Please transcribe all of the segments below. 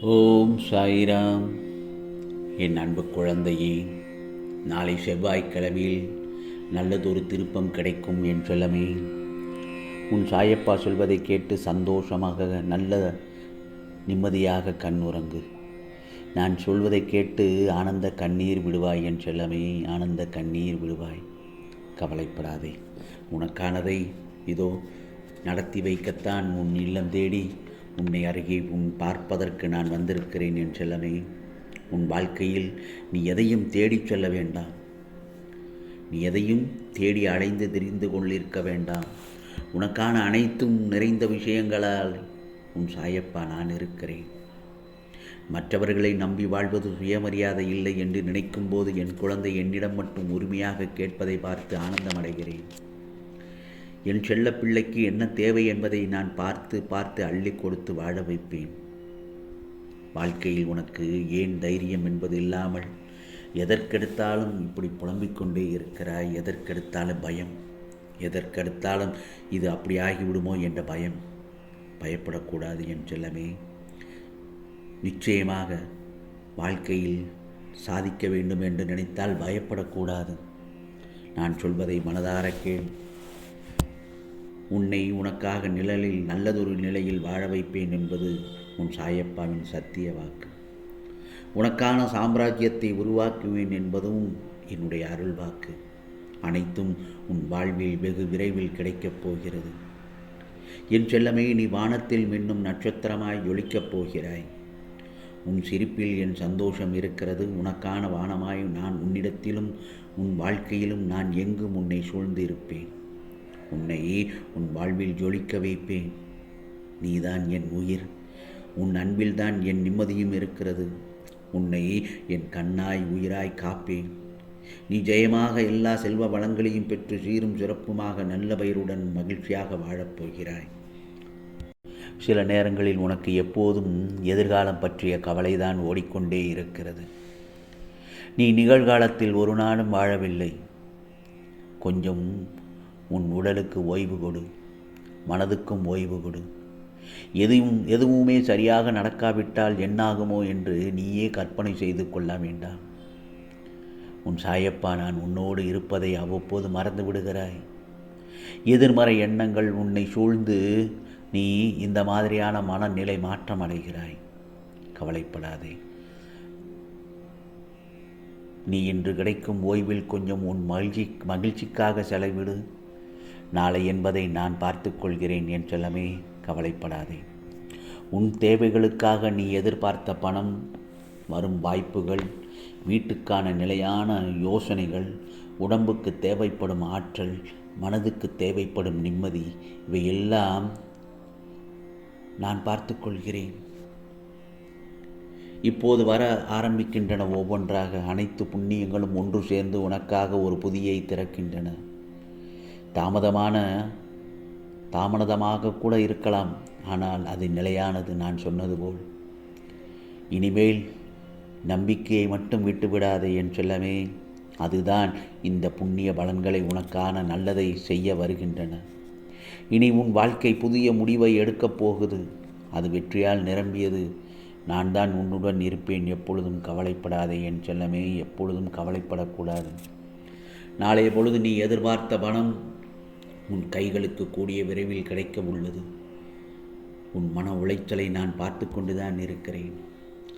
ஓம் சாய்ராம். என் அன்பு குழந்தையே நாளை செவ்வாய்க்கிழமையில் நல்லதொரு திருப்பம் கிடைக்கும் என் சொல்லமே. உன் சாயப்பா சொல்வதை கேட்டு சந்தோஷமாக நல்ல நிம்மதியாக கண்ணுறங்கு நான் சொல்வதை கேட்டு ஆனந்த கண்ணீர் விடுவாய் என் செல்லமே ஆனந்த கண்ணீர் விடுவாய். கவலைப்படாதே உனக்கானதை இதோ நடத்தி வைக்கத்தான் உன் இல்லம் தேடி உன்னை அருகே உன் பார்ப்பதற்கு நான் வந்திருக்கிறேன் என் செல்லமே. உன் வாழ்க்கையில் நீ எதையும் தேடிச் செல்ல வேண்டாம். நீ எதையும் தேடி அடைந்து தெரிந்து கொண்டிருக்க வேண்டாம். உனக்கான அனைத்தும் நிறைந்த விஷயங்களால் உன் சாயப்பா நான் இருக்கிறேன். மற்றவர்களை நம்பி வாழ்வது சுயமரியாதை இல்லை என்று நினைக்கும்போது என் குழந்தை என்னிடம் மட்டும் உரிமையாக கேட்பதை பார்த்து ஆனந்தமடைகிறேன். என் செல்ல பிள்ளைக்கு என்ன தேவை என்பதை நான் பார்த்து பார்த்து அள்ளி கொடுத்து வாழ வைப்பேன். வாழ்க்கையில் உனக்கு ஏன் தைரியம் என்பது இல்லாமல் எதற்கெடுத்தாலும் இப்படி புலம்பிக் கொண்டே இருக்கிறாய்? எதற்கெடுத்தாலும் பயம். எதற்கெடுத்தாலும் இது அப்படி ஆகிவிடுமோ என்ற பயம். பயப்படக்கூடாது என் செல்லமே. நிச்சயமாக வாழ்க்கையில் சாதிக்க வேண்டும் என்று நினைத்தால் பயப்படக்கூடாது. நான் சொல்வதை மனதார கேள். உன்னை உனக்காக நிழலில் நல்லதொரு நிலையில் வாழ வைப்பேன் என்பது உன் சாயப்பாவின் சத்திய வாக்கு. உனக்கான சாம்ராஜ்யத்தை உருவாக்குவேன் என்பதும் என்னுடைய அருள் வாக்கு. அனைத்தும் உன் வாழ்வில் வெகு விரைவில் கிடைக்கப் போகிறது. என் செல்லமே நீ வானத்தில் மின்னும் நட்சத்திரமாய் ஒழிக்கப் போகிறாய். உன் சிரிப்பில் என் சந்தோஷம் இருக்கிறது. உனக்கான வானமாய் நான் உன்னிடத்திலும் உன் வாழ்க்கையிலும் நான் எங்கும் உன்னை சூழ்ந்து இருப்பேன் உன்னை உன் வாழ்வில் ஜொலிக்க வைப்பேன். நீதான் என் உயிர். உன் அன்பில்தான் என் நிம்மதியும் இருக்கிறது. உன்னை என் கண்ணாய் உயிராய் காப்பேன். நீ ஜெயமாக எல்லா செல்வ வளங்களையும் பெற்று சீரும் சிறப்புமாக நல்ல பயிருடன் மகிழ்ச்சியாக வாழப்போகிறாய் சில நேரங்களில் உனக்கு எப்போதும் எதிர்காலம் பற்றிய கவலைதான் ஓடிக்கொண்டே இருக்கிறது. நீ நிகழ்காலத்தில் ஒரு நாளும் வாழவில்லை. கொஞ்சம் உன் உடலுக்கு ஓய்வு கொடு. மனதுக்கும் ஓய்வு கொடு. எதுவும் எதுவுமே சரியாக நடக்காவிட்டால் என்னாகுமோ என்று நீயே கற்பனை செய்து கொள்ள வேண்டாம். உன் சாயப்பா நான் உன்னோடு இருப்பதை அவ்வப்போது மறந்து விடுகிறாய். எதிர்மறை எண்ணங்கள் உன்னை சூழ்ந்து நீ இந்த மாதிரியான மனநிலை மாற்றம் அடைகிறாய். கவலைப்படாதே. நீ இன்று கிடைக்கும் ஓய்வில் கொஞ்சம் உன் மகிழ்ச்சி மகிழ்ச்சிக்காக செலவிடு. நாளை என்பதை நான் பார்த்து கொள்கிறேன் என் செல்லமே கவலைப்படாதே. உன் தேவைகளுக்காக நீ எதிர்பார்த்த பணம் வரும் வாய்ப்புகள் வீட்டுக்கான நிலையான யோசனைகள் உடம்புக்கு தேவைப்படும் ஆற்றல் மனதுக்கு தேவைப்படும் நிம்மதி இவையெல்லாம் நான் பார்த்து கொள்கிறேன். இப்போது வர ஆரம்பிக்கின்றன ஒவ்வொன்றாக அனைத்து புண்ணியங்களும் ஒன்று சேர்ந்து உனக்காக ஒரு புதியை திறக்கின்றன. தாமதமான தாமதமாக கூட இருக்கலாம். ஆனால் அது நிலையானது நான் சொன்னது போல். இனிமேல் நம்பிக்கையை மட்டும் விட்டுவிடாதே என் செல்லமே. அதுதான் இந்த புண்ணிய பலன்களை உனக்கான நல்லதை செய்ய வருகின்றன. இனி உன் வாழ்க்கை புதிய முடிவை எடுக்கப் போகுது. அது வெற்றியால் நிரம்பியது. நான் தான் உன்னுடன் இருப்பேன். எப்பொழுதும் கவலைப்படாதே என் செல்லமே. எப்பொழுதும் கவலைப்படக்கூடாது. நாளைய பொழுது நீ எதிர்பார்த்த பணம் உன் கைகளுக்கு கூடிய விரைவில் கிடைக்க உள்ளது உன் மன உளைச்சலை நான் பார்த்து கொண்டுதான் இருக்கிறேன்.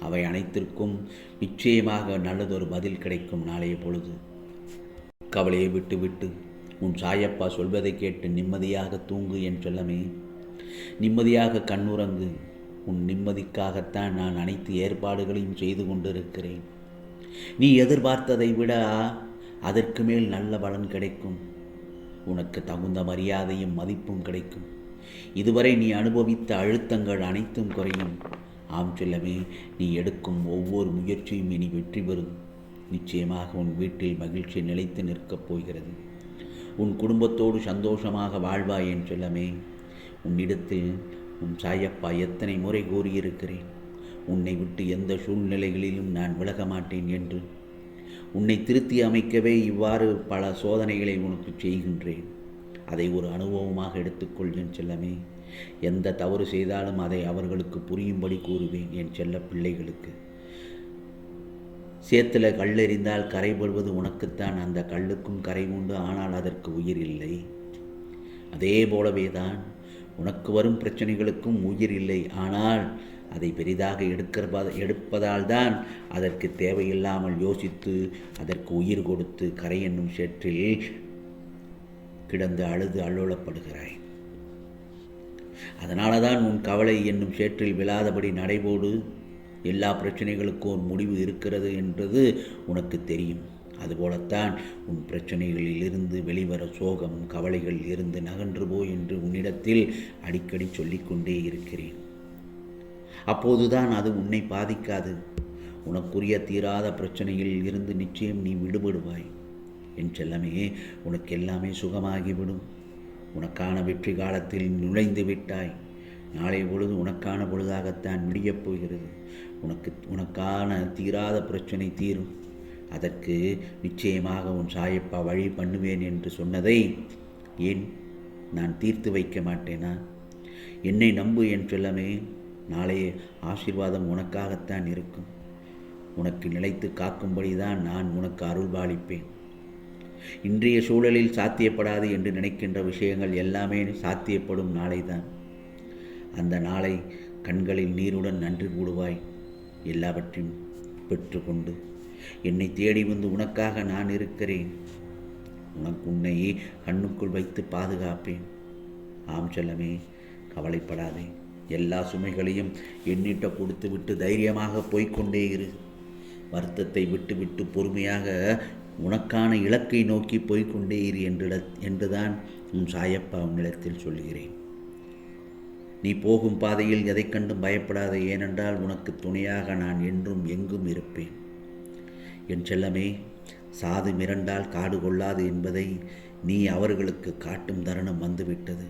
அவை அனைத்திற்கும் நிச்சயமாக நல்லதொரு பதில் கிடைக்கும் நாளைய பொழுது. கவலையை விட்டுவிட்டு உன் சாயப்பா சொல்வதை கேட்டு நிம்மதியாக தூங்கு என் சொல்லமே. நிம்மதியாக கண்ணுறங்கு. உன் நிம்மதிக்காகத்தான் நான் அனைத்து ஏற்பாடுகளையும் செய்து கொண்டிருக்கிறேன். நீ எதிர்பார்த்ததை விட அதற்கு மேல் நல்ல பலன் கிடைக்கும். உனக்கு தகுந்த மரியாதையும் மதிப்பும் கிடைக்கும். இதுவரை நீ அனுபவித்த அழுத்தங்கள் அனைத்தும் குறையும். ஆம் செல்லமே நீ எடுக்கும் ஒவ்வொரு முயற்சியும் இனி வெற்றி பெறும். நிச்சயமாக உன் வீட்டில் மகிழ்ச்சி நிலைத்து நிற்கப் போகிறது. உன் குடும்பத்தோடு சந்தோஷமாக வாழ்வாய் என் செல்லமே. உன்னிடத்தில் உன் சாயப்பா எத்தனை முறை கூறியிருக்கிறேன். உன்னை விட்டு எந்த சூழ்நிலைகளிலும் நான் விலக மாட்டேன் என்று. உன்னை திருத்தி அமைக்கவே இவ்வாறு பல சோதனைகளை உனக்கு செய்கின்றேன். அதை ஒரு அனுபவமாக எடுத்துக்கொள் என் செல்லமே. எந்த தவறு செய்தாலும் அதை அவர்களுக்கு புரியும்படி கூறுவேன் என் செல்ல பிள்ளைகளுக்கு. சேத்துல கல்லெறிந்தால் கரைபடுவது உனக்குத்தான். அந்த கல்லுக்கும் கரை உண்டு ஆனால் அதற்கு உயிர் இல்லை. அதே போலவே தான் உனக்கு வரும் பிரச்சனைகளுக்கும் உயிர் இல்லை. ஆனால் அதை பெரிதாக எடுக்கிறப எடுப்பதால் தான் அதற்கு தேவையில்லாமல் யோசித்து அதற்கு உயிர் கொடுத்து கரை என்னும் சேற்றில் கிடந்து அழுது அல்லோலப்படுகிறாய். அதனால தான் உன் கவலை என்னும் சேற்றில் விழாதபடி நடைபோடு எல்லா பிரச்சனைகளுக்கும் ஒரு முடிவு இருக்கிறது என்றது உனக்கு தெரியும். அதுபோலத்தான் உன் பிரச்சனைகளில் இருந்து வெளிவர சோகம் கவலைகள் இருந்து நகன்று போ என்று உன்னிடத்தில் அடிக்கடி சொல்லிக்கொண்டே இருக்கிறேன். அப்போதுதான் அது உன்னை பாதிக்காது. உனக்குரிய தீராத பிரச்சனையில் இருந்து நிச்சயம் நீ விடுபடுவாய். என் செல்லமே உனக்கு எல்லாமே சுகமாகிவிடும். உனக்கான வெற்றி காலத்தில் நுழைந்து விட்டாய். நாளை பொழுது உனக்கான பொழுதாகத்தான் விடியப் போகிறது. உனக்கு உனக்கான தீராத பிரச்சனை தீரும். அதற்கு நிச்சயமாக உன் சாயப்பா வழி பண்ணுவேன் என்று சொன்னதை ஏன் நான் தீர்த்து வைக்க மாட்டேனா? என்னை நம்பு என் செல்லமே. நாளைய ஆசீர்வாதம் உனக்காகத்தான் இருக்கும். உனக்கு நிலைத்து காக்கும்படி தான் நான் உனக்கு அருள்பாலிப்பேன் இன்றைய சூழலில் சாத்தியப்படாது என்று நினைக்கின்ற விஷயங்கள் எல்லாமே சாத்தியப்படும் நாளைதான். அந்த நாளை கண்களில் நீருடன் நன்றி கூடுவாய். எல்லாவற்றையும் பெற்றுக்கொண்டு என்னை தேடி வந்து உனக்காக நான் இருக்கிறேன். உனக்கு உன்னையே கண்ணுக்குள் வைத்து பாதுகாப்பேன். ஆம் செல்லமே கவலைப்படாதே. எல்லா சுமைகளையும் எண்ணிட்ட கொடுத்து விட்டு தைரியமாக போய்கொண்டே இரு. வருத்தத்தை விட்டுவிட்டு பொறுமையாக உனக்கான இலக்கை நோக்கி போய்கொண்டே இரு என்றிட என்றுதான் உன் சாயப்பா உன்னிடத்தில் சொல்கிறேன் நீ போகும் பாதையில் எதை கண்டும் பயப்படாத ஏனென்றால் உனக்கு துணையாக நான் என்றும் எங்கும் இருப்பேன். என் செல்லமே சாது மிரண்டால் காடு கொள்ளாது என்பதை நீ அவர்களுக்கு காட்டும் தருணம் வந்துவிட்டது.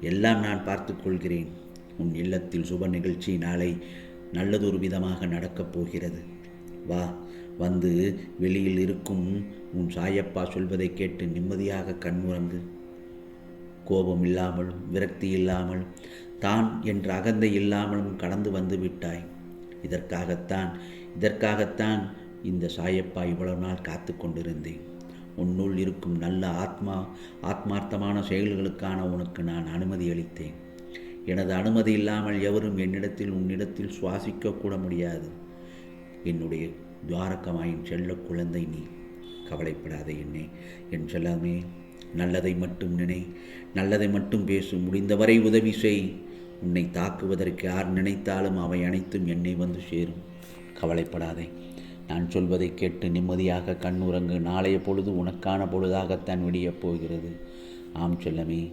எல்லாம் நான் பார்த்து கொள்கிறேன். உன் இல்லத்தில் சுப நிகழ்ச்சி நாளை நல்லதொரு விதமாக நடக்கப் போகிறது. வா வந்து வெளியில் இருக்கும் உன் சாயப்பா சொல்வதை கேட்டு நிம்மதியாக கண்முறங்கு கோபம் இல்லாமலும் விரக்தி இல்லாமல் தான் என்ற அகந்தை இல்லாமலும் கடந்து வந்து விட்டாய். இதற்காகத்தான் இதற்காகத்தான் இந்த சாயப்பா இவ்வளவு நாள் காத்து கொண்டிருந்தேன். உன்னுள் இருக்கும் நல்ல ஆத்மா ஆத்மார்த்தமான செயல்களுக்கான உனக்கு நான் அனுமதி அளித்தேன். எனது அனுமதி இல்லாமல் எவரும் என்னிடத்தில் உன்னிடத்தில் சுவாசிக்க கூட முடியாது. என்னுடைய துவாரகமாயின் செல்ல குழந்தை நீ. கவலைப்படாதே என்னே. என் செல்லமே நல்லதை மட்டும் நினை. நல்லதை மட்டும் பேசு. முடிந்தவரை உதவி செய். உன்னை தாக்குவதற்கு யார் நினைத்தாலும் அவை அனைத்தும் என்னை வந்து சேரும். கவலைப்படாதே. நான் சொல்வதை கேட்டு நிம்மதியாக கண்ணுறங்கு. நாளைய பொழுது உனக்கான பொழுதாகத்தான் விடியப் போகிறது. ஆம் செல்லமே